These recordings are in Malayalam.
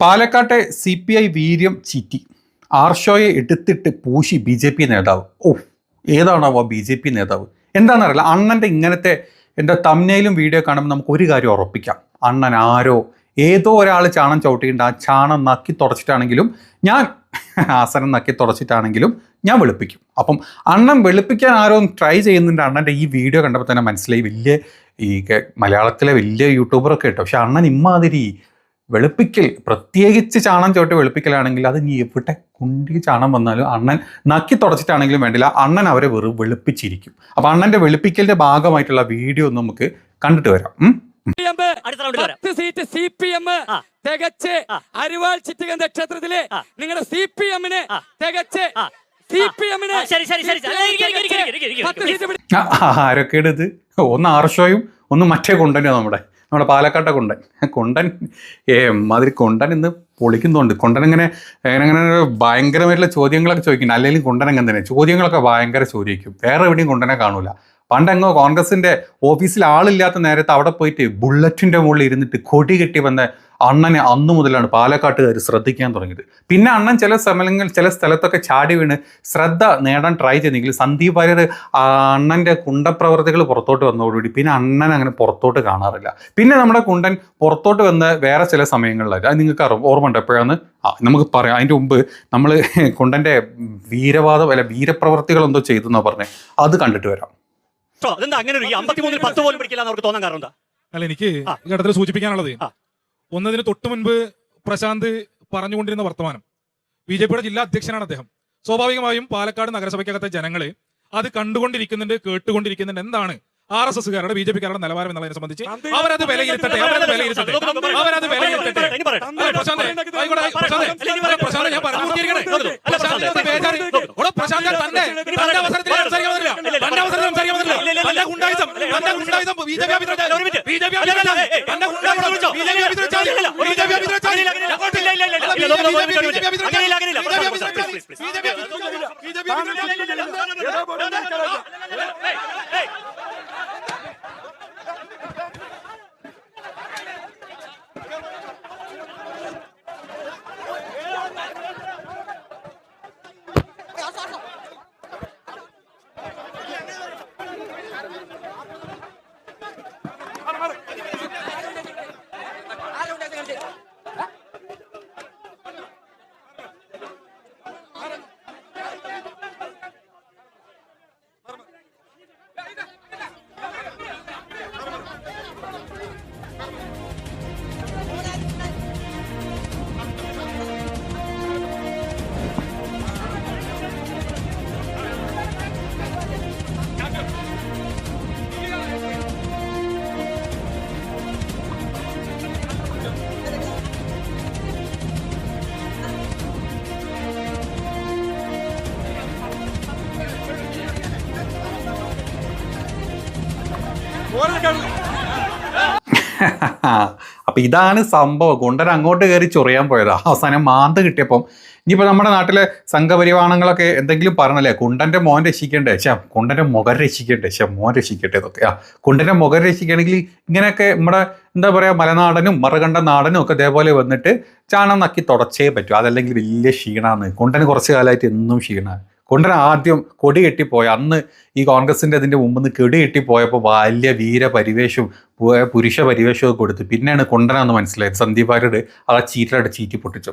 പാലക്കാട്ടെ സി പി ഐ വീര്യം ചീറ്റി. ആർഷോയെ എടുത്തിട്ട് പൂശി ബി ജെ പി നേതാവ്. ഓ ഏതാണാവോ ബി ജെ പി നേതാവ്? എന്താണെന്നറിയില്ല. അണ്ണന്റെ ഇങ്ങനത്തെ എന്റെ തമ്നയിലും വീഡിയോ കാണുമ്പോൾ നമുക്ക് ഒരു കാര്യം ഉറപ്പിക്കാം. അണ്ണൻ ആരോ ഏതോ ഒരാൾ ചാണം ചവിട്ടിയിട്ട് ആ ചാണം നക്കി തുടച്ചിട്ടാണെങ്കിലും ഞാൻ ആസനം നക്കി തുടച്ചിട്ടാണെങ്കിലും ഞാൻ വെളുപ്പിക്കും. അപ്പം അണ്ണൻ വെളുപ്പിക്കാൻ ആരോ ട്രൈ ചെയ്യുന്നുണ്ട്. അണ്ണന്റെ ഈ വീഡിയോ കണ്ടപ്പോൾ തന്നെ മനസ്സിലായി. വലിയ ഈ മലയാളത്തിലെ വലിയ യൂട്യൂബറൊക്കെ കേട്ടോ. പക്ഷെ അണ്ണൻ ഇമ്മാതിരി വെളുപ്പിക്കൽ പ്രത്യേകിച്ച് ചാണം ചോട്ട് വെളുപ്പിക്കലാണെങ്കിൽ അത് നീ എവിടെ കുണ്ടി ചാണം വന്നാലും അണ്ണൻ നക്കി തുടച്ചിട്ടാണെങ്കിലും വേണ്ടില്ല. അണ്ണൻ അവരെ വെറു വെളുപ്പിച്ചിരിക്കും. അപ്പൊ അണ്ണന്റെ വെളുപ്പിക്കലിന്റെ ഭാഗമായിട്ടുള്ള വീഡിയോ ഒന്ന് നമുക്ക് കണ്ടിട്ട് വരാം. ഉം? അടുത്ത റൗണ്ടിൽ വരാം. പത്ത് സീറ്റ് സി പി എം തികച്ച് അരിവാൾ ചിറ്റിക നക്ഷത്രത്തിലെ നിങ്ങളുടെ സി പി എമ്മിന്. തികച്ച് ആരൊക്കെയാണ് ഇത് ഒന്ന് ആർഷോയും ഒന്ന് മറ്റേ കൊണ്ടനും നമ്മുടെ. നമ്മുടെ പാലക്കാട്ടെ കൊണ്ടൻ. കൊണ്ടൻ ഏ മാതിരി കൊണ്ടൻ ഇന്ന് പൊളിക്കുന്നുണ്ട്. കൊണ്ടൻ ഇങ്ങനെ അങ്ങനെ ഭയങ്കരമായിട്ടുള്ള ചോദ്യങ്ങളൊക്കെ ചോദിക്കുന്നുണ്ട്. അല്ലെങ്കിൽ കൊണ്ടൻ അങ്ങനെ തന്നെ. ചോദ്യങ്ങളൊക്കെ ഭയങ്കര ചോദിക്കും വേറെ എവിടെയും കൊണ്ടനെ കാണൂല. പണ്ടെങ്ങോ കോൺഗ്രസിന്റെ ഓഫീസിൽ ആളില്ലാത്ത നേരത്തെ അവിടെ പോയിട്ട് ബുള്ളറ്റിന്റെ മുകളിൽ ഇരുന്നിട്ട് കൊടി കെട്ടി വന്ന അണ്ണനെ അന്നു മുതലാണ് പാലക്കാട്ടുകാർ ശ്രദ്ധിക്കാൻ തുടങ്ങിയത്. പിന്നെ അണ്ണൻ ചില സ്ഥലങ്ങൾ ചില സ്ഥലത്തൊക്കെ ചാടി വീണ് ശ്രദ്ധ നേടാൻ ട്രൈ ചെയ്തെങ്കിൽ സന്ദീപ് വാര്യർ അണ്ണന്റെ അണ്ണന്റെ കുണ്ടപ്രവർത്തികൾ പുറത്തോട്ട് വന്നതോടുകൂടി പിന്നെ അണ്ണൻ അങ്ങനെ പുറത്തോട്ട് കാണാറില്ല. പിന്നെ നമ്മുടെ കുണ്ടൻ പുറത്തോട്ട് വന്ന വേറെ ചില സമയങ്ങളിലായിട്ട് അത് നിങ്ങൾക്ക് അറിയാം ഓർമ്മ ഉണ്ട് എപ്പോഴാണ് നമുക്ക് പറയാം. അതിന്റെ മുമ്പ് നമ്മൾ കുണ്ടന്റെ വീരവാദം അല്ല വീരപ്രവർത്തികൾ എന്തോ ചെയ്തെന്നോ പറഞ്ഞത് അത് കണ്ടിട്ട് വരാം. അതെന്താ അങ്ങനെ ഒരു അമ്പത്തിമൂന്നിൽ പത്ത് പോലും പിടിക്കില്ല എന്ന് അവർക്ക് തോന്നാൻ കാരണം എന്താ? അല്ല എനിക്ക് ഈ ഘട്ടത്തിൽ സൂചിപ്പിക്കാനുള്ളത്. ഒന്നതിന് തൊട്ടു മുൻപ് പ്രശാന്ത് പറഞ്ഞുകൊണ്ടിരുന്ന വർത്തമാനം. ബി ജെ പിയുടെ ജില്ലാ അധ്യക്ഷനാണ് അദ്ദേഹം. സ്വാഭാവികമായും പാലക്കാട് നഗരസഭയ്ക്കകത്തെ ജനങ്ങളെ അത് കണ്ടുകൊണ്ടിരിക്കുന്നുണ്ട് കേട്ടുകൊണ്ടിരിക്കുന്നുണ്ട്. എന്താണ് ആർ എസ് എസ്കാരുടെ ബി ജെ പിക്കാരുടെ നിലവാരം എന്നുള്ളതിനെ സംബന്ധിച്ച് അവരത് വിലയിരുത്തട്ടെ അവരത് വിലയിരുത്തട്ടെ. അവരത് വിലയിരുത്തട്ടെ. പ്രശാന്ത് ഞാൻ പറഞ്ഞു പ്രശാന്ത് തന്റെ തന്റെ അവസരത്തിൽ സംസാരിക്കാൻ പറ്റില്ല തന്റെ അവസരത്തിൽ സംസാരിക്കാൻ പറ്റില്ല തന്റെ ഗുണ്ടായുധം തന്റെ ഗുണ്ടായുധം ബി ജെ പി അപ്പൊ ഇതാണ് സംഭവം. കൊണ്ടൻ അങ്ങോട്ട് കയറി ചൊറിയാൻ പോയത്. അവസാനം മാന്ത് കിട്ടിയപ്പം ഇനിയിപ്പോൾ നമ്മുടെ നാട്ടിലെ സംഘപരിവാണങ്ങളൊക്കെ എന്തെങ്കിലും പറഞ്ഞല്ലേ? കുണ്ടന്റെ മോൻ രക്ഷിക്കണ്ടേ? പക്ഷേ കുണ്ടന്റെ മുഖം രക്ഷിക്കണ്ടേ? പക്ഷേ മോൻ രക്ഷിക്കട്ടെ ഇതൊക്കെ ആ കുണ്ടന്റെ മുഖം രക്ഷിക്കണമെങ്കിൽ ഇങ്ങനെയൊക്കെ നമ്മുടെ എന്താ പറയുക മലനാടനും മറുകണ്ട നാടനും ഒക്കെ ഇതേപോലെ വന്നിട്ട് ചാണം നക്കി തുടച്ചേ പറ്റൂ. അതല്ലെങ്കിൽ വലിയ ക്ഷീണമാണ് കുണ്ടന് കുറച്ച് കാലമായിട്ട് എന്നും ക്ഷീണമാണ് കൊണ്ടൻ ആദ്യം കൊടി കെട്ടിപ്പോയ. അന്ന് ഈ കോൺഗ്രസിന്റെ അതിന്റെ മുമ്പ് നിന്ന് കെടി കെട്ടിപ്പോയപ്പോൾ വലിയ വീര പരിവേഷവും പു- പുരുഷ പരിവേഷമൊക്കെ കൊടുത്ത് പിന്നെയാണ് കൊണ്ടനാന്ന് മനസ്സിലായത്. സന്ദീപ് വാര്യർ ആ ചീറ്റലയുടെ ചീറ്റി പൊട്ടിച്ചു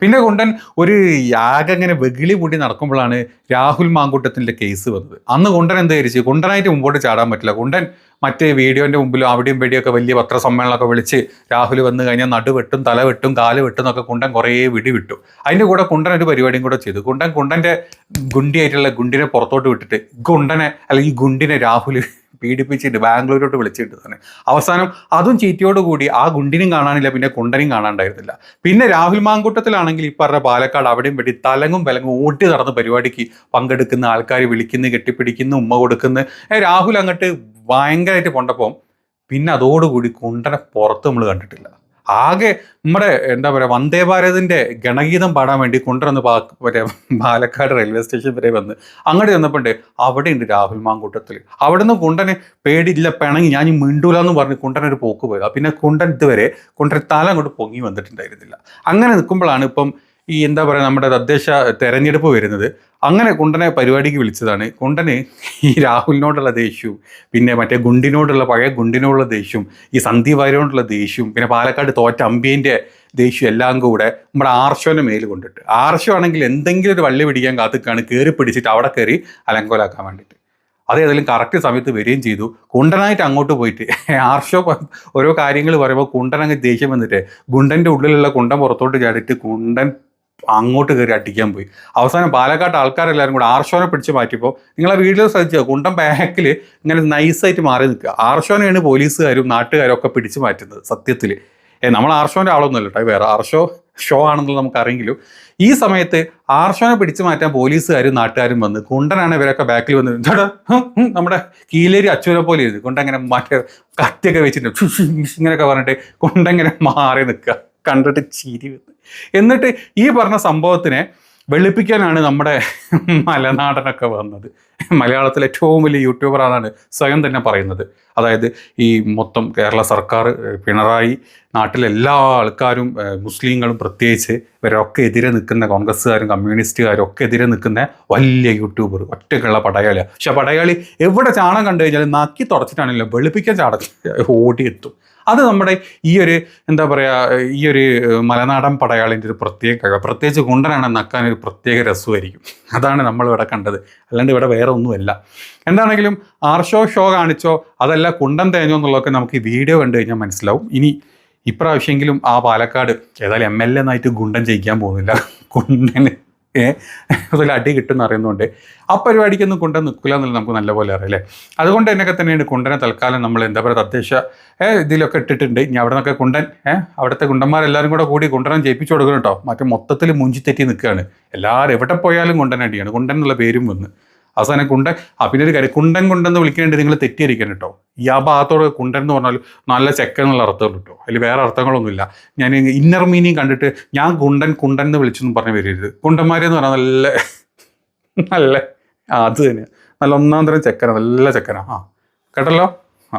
പിന്നെ കൊണ്ടൻ ഒരു യാഗം ഇങ്ങനെ വെകിളി കൂടി നടക്കുമ്പോഴാണ് രാഹുൽ മാങ്കൂട്ടത്തിന്റെ കേസ് വന്നത്. അന്ന് കൊണ്ടൻ എന്ത് ധരിച്ചു കൊണ്ടനായിട്ട് മുമ്പോട്ട് ചാടാൻ പറ്റില്ല. കൊണ്ടൻ മറ്റേ വീഡിയോന്റെ മുമ്പിലും അവിടെയും ഇവിടെയൊക്കെ വലിയ പത്രസമ്മേളനമൊക്കെ വിളിച്ച് രാഹുൽ വന്നു കഴിഞ്ഞാൽ നടുവെട്ടും തലവെട്ടും കാൽ വെട്ടും എന്നൊക്കെ കുണ്ടൻ കുറേ വിടി വിട്ടു അതിന്റെ കൂടെ കുണ്ടൻ ഒരു പരിപാടിയും കൂടെ ചെയ്തു. കുണ്ടൻ കുണ്ടന്റെ ഗുണ്ടിയായിട്ടുള്ള ഗുണ്ടിനെ പുറത്തോട്ട് വിട്ടിട്ട് ഗുണ്ടനെ അല്ലെങ്കിൽ ഗുണ്ടിനെ രാഹുൽ പീഡിപ്പിച്ചിട്ട് ബാംഗ്ലൂരോട്ട് വിളിച്ചിട്ട് തന്നെ. അവസാനം അതും ചീറ്റിയോടുകൂടി ആ ഗുണ്ടിനും കാണാനില്ല പിന്നെ കുണ്ടനും കാണാണ്ടായിരുന്നില്ല. പിന്നെ രാഹുൽ മാങ്കൂട്ടത്തിലാണെങ്കിൽ ഈ പറഞ്ഞ പാലക്കാട് അവിടെയും വേണ്ടി തലങ്ങും വിലങ്ങും ഓട്ടി നടന്ന് പരിപാടിക്ക് പങ്കെടുക്കുന്ന ആൾക്കാർ വിളിക്കുന്നു കെട്ടിപ്പിടിക്കുന്നു ഉമ്മ കൊടുക്കുന്നു. രാഹുൽ അങ്ങോട്ട് ഭയങ്കരമായിട്ട് കൊണ്ടപ്പം പിന്നെ അതോടുകൂടി കുണ്ടനെ പുറത്ത് നമ്മൾ കണ്ടിട്ടില്ല. ആകെ നമ്മുടെ എന്താ പറയുക വന്ദേ ഭാരതിന്റെ ഗണഗീതം പാടാൻ വേണ്ടി കൊണ്ടുവന്ന് പാ മറ്റേ പാലക്കാട് റെയിൽവേ സ്റ്റേഷൻ വരെ വന്ന് അങ്ങോട്ട് ചെന്നപ്പോണ്ട് അവിടെ ഉണ്ട് രാഹുൽ മാങ്കൂട്ടത്തിൽ അവിടെ നിന്ന് കുണ്ടന് പേടിയില്ല പിണങ്ങി. ഞാൻ മിണ്ടൂല എന്ന് പറഞ്ഞ് കുണ്ടൻ ഒരു പോക്ക് പോയത്. പിന്നെ കുണ്ടൻ ഇതുവരെ കുണ്ടൻ തല അങ്ങോട്ട് പൊങ്ങി വന്നിട്ടുണ്ടായിരുന്നില്ല. അങ്ങനെ നിൽക്കുമ്പോഴാണ് ഇപ്പം ഈ എന്താ പറയുക നമ്മുടെ തദ്ദേശ തെരഞ്ഞെടുപ്പ് വരുന്നത്. അങ്ങനെ കുണ്ടനെ പരിപാടിക്ക് വിളിച്ചതാണ്. കുണ്ടന് ഈ രാഹുലിനോടുള്ള ദേഷ്യവും പിന്നെ മറ്റേ ഗുണ്ടിനോടുള്ള പഴയ ഗുണ്ടിനോടുള്ള ദേഷ്യവും ഈ സന്ദീപ് വാര്യനോടുള്ള ദേഷ്യവും പിന്നെ പാലക്കാട് തോറ്റ അമ്പിയന്റെ ദേഷ്യം എല്ലാം കൂടെ നമ്മുടെ ആർഷോനെ മേൽ കൊണ്ടിട്ട്. ആർഷോ ആണെങ്കിൽ എന്തെങ്കിലും ഒരു വള്ളി പിടിക്കാൻ കാത്തിക്കാണ് കയറി പിടിച്ചിട്ട് അവിടെ കയറി അലങ്കോലാക്കാൻ വേണ്ടിയിട്ട്. അത് ഏതായാലും കറക്റ്റ് സമയത്ത് വരികയും ചെയ്തു. കുണ്ടനായിട്ട് അങ്ങോട്ട് പോയിട്ട് ആർഷോ ഓരോ കാര്യങ്ങൾ പറയുമ്പോൾ കുണ്ടൻ അങ്ങ് ദേഷ്യം വന്നിട്ട് ഗുണ്ടന്റെ ഉള്ളിലുള്ള കുണ്ടൻ പുറത്തോട്ട് ചാടിയിട്ട് കുണ്ടൻ അങ്ങോട്ട് കയറി അടിക്കാൻ പോയി. അവസാനം പാലക്കാട്ട് ആൾക്കാരെല്ലാവരും കൂടെ ആർഷോനെ പിടിച്ച് മാറ്റിയപ്പോൾ നിങ്ങളെ വീഡിയോ ശ്രദ്ധിച്ചോ? കുണ്ടം ബാക്കിൽ ഇങ്ങനെ നൈസായിട്ട് മാറി നിൽക്കുക. ആർഷോനെയാണ് പോലീസുകാരും നാട്ടുകാരും ഒക്കെ പിടിച്ച് മാറ്റുന്നത് സത്യത്തിൽ നമ്മൾ ആർഷോന്റെ ആളൊന്നുമല്ല കേട്ടോ. വേറെ ആർഷോ ഷോ ആണെന്നുള്ളത് നമുക്കറിയെങ്കിലും ഈ സമയത്ത് ആർഷോനെ പിടിച്ചു മാറ്റാൻ പോലീസുകാരും നാട്ടുകാരും വന്ന് കുണ്ടനാണ് ഇവരൊക്കെ ബാക്കിൽ വന്ന് നമ്മുടെ കീലേരി അച്ഛനെ പോലെ ഇരുന്നു കുണ്ടങ്ങനെ മറ്റേ കത്തിയൊക്കെ വെച്ചിട്ട് "ഷു, ഷു, ഷു" ഇങ്ങനെയൊക്കെ പറഞ്ഞിട്ട് കുണ്ടങ്ങനെ മാറി നിൽക്കുക. കണ്ടിട്ട് ചിരി എന്നിട്ട് ഈ പറഞ്ഞ സംഭവത്തിനെ വെളുപ്പിക്കാനാണ് നമ്മുടെ മലനാടനൊക്കെ വന്നത്. മലയാളത്തിലെ ഏറ്റവും വലിയ യൂട്യൂബറാണ് സ്വയം തന്നെ പറയുന്നത്. അതായത് ഈ മൊത്തം കേരള സർക്കാർ പിണറായി നാട്ടിലെ എല്ലാ ആൾക്കാരും മുസ്ലിങ്ങളും പ്രത്യേകിച്ച് ഇവരൊക്കെ എതിരെ നിൽക്കുന്ന കോൺഗ്രസ്സുകാരും കമ്മ്യൂണിസ്റ്റുകാരും ഒക്കെ എതിരെ നിൽക്കുന്ന വലിയ യൂട്യൂബർ ഒറ്റയ്ക്കുള്ള പടയാളിയാണ് പക്ഷെ പടയാളി എവിടെ ചാണം കണ്ടു കഴിഞ്ഞാൽ നക്കി തുടച്ചിട്ടാണല്ലോ വെളുപ്പിക്കാൻ ചാട ഓടിയെത്തും. അത് നമ്മുടെ ഈ ഒരു എന്താ പറയുക ഈ ഒരു മലനാടൻ പടയാളിന്റെ ഒരു പ്രത്യേക കഴിവ്. പ്രത്യേകിച്ച് കുണ്ടനാണ് നക്കാൻ ഒരു പ്രത്യേക രസമായിരിക്കും. അതാണ് നമ്മൾ ഇവിടെ കണ്ടത്. അല്ലാണ്ട് ഇവിടെ വേറെ ഒന്നുമല്ല. എന്താണെങ്കിലും ആർഷോ ഷോ കാണിച്ചോ അതല്ല കുണ്ടൻ തേഞ്ഞോ എന്നുള്ളതൊക്കെ നമുക്ക് ഈ വീഡിയോ കണ്ടു കഴിഞ്ഞാൽ മനസ്സിലാവും. ഇനി ഇപ്രാവശ്യമെങ്കിലും ആ പാലക്കാട് ഏതായാലും എം എൽ എ എന്നായിട്ട് ഗുണ്ടൻ ജയിക്കാൻ പോകുന്നില്ല. കുണ്ടന് അതിൽ അടി കിട്ടുമെന്ന് അറിയുന്നതുകൊണ്ട് ആ പരിപാടിക്കൊന്നും കുണ്ടൻ നിൽക്കില്ല എന്നുള്ളത് നമുക്ക് നല്ലപോലെ അറിയാം അല്ലേ? അതുകൊണ്ട് എന്നൊക്കെ തന്നെയാണ് കുണ്ടനെ തൽക്കാലം നമ്മൾ എന്താ പറയുക തദ്ദേശ ഇതിലൊക്കെ ഇട്ടിട്ടുണ്ട്. ഇനി അവിടെ നിന്നൊക്കെ കുണ്ടൻ അവിടുത്തെ കുണ്ടന്മാരെല്ലാവരും കൂടെ കൂടി കുണ്ടനം ജയിപ്പിച്ചു കൊടുക്കണം കേട്ടോ. മറ്റേ മൊത്തത്തിൽ മുഞ്ചി തെറ്റി നിൽക്കുകയാണ്. എല്ലാവരും എവിടെ പോയാലും കുണ്ടനടിയാണ് കുണ്ടൻ എന്നുള്ള പേരും വന്ന്. അവസാനം കുണ്ടൻ ആ പിന്നെ ഒരു കാര്യം കുണ്ടൻ കുണ്ടെന്ന് വിളിക്കേണ്ടി നിങ്ങൾ തെറ്റിയിരിക്കണം കേട്ടോ. ഈ ആ ഭാഗത്തോട് കുണ്ടൻ എന്ന് പറഞ്ഞാൽ നല്ല ചെക്കൻ എന്നുള്ള അർത്ഥമുള്ളൂ കേട്ടോ. അതിൽ വേറെ അർത്ഥങ്ങളൊന്നുമില്ല. ഞാൻ ഇന്നർ മീനിങ് കണ്ടിട്ട് ഞാൻ കുണ്ടൻ കുണ്ടൻ എന്ന് വിളിച്ചെന്ന് പറഞ്ഞ് വരരുത്. കുണ്ടന്മാരെന്ന് പറഞ്ഞാൽ നല്ല നല്ല അത് തന്നെ. നല്ല ഒന്നാം തരം ചെക്കനാണ് നല്ല ചെക്കനാണ് ആ കേട്ടല്ലോ? ആ.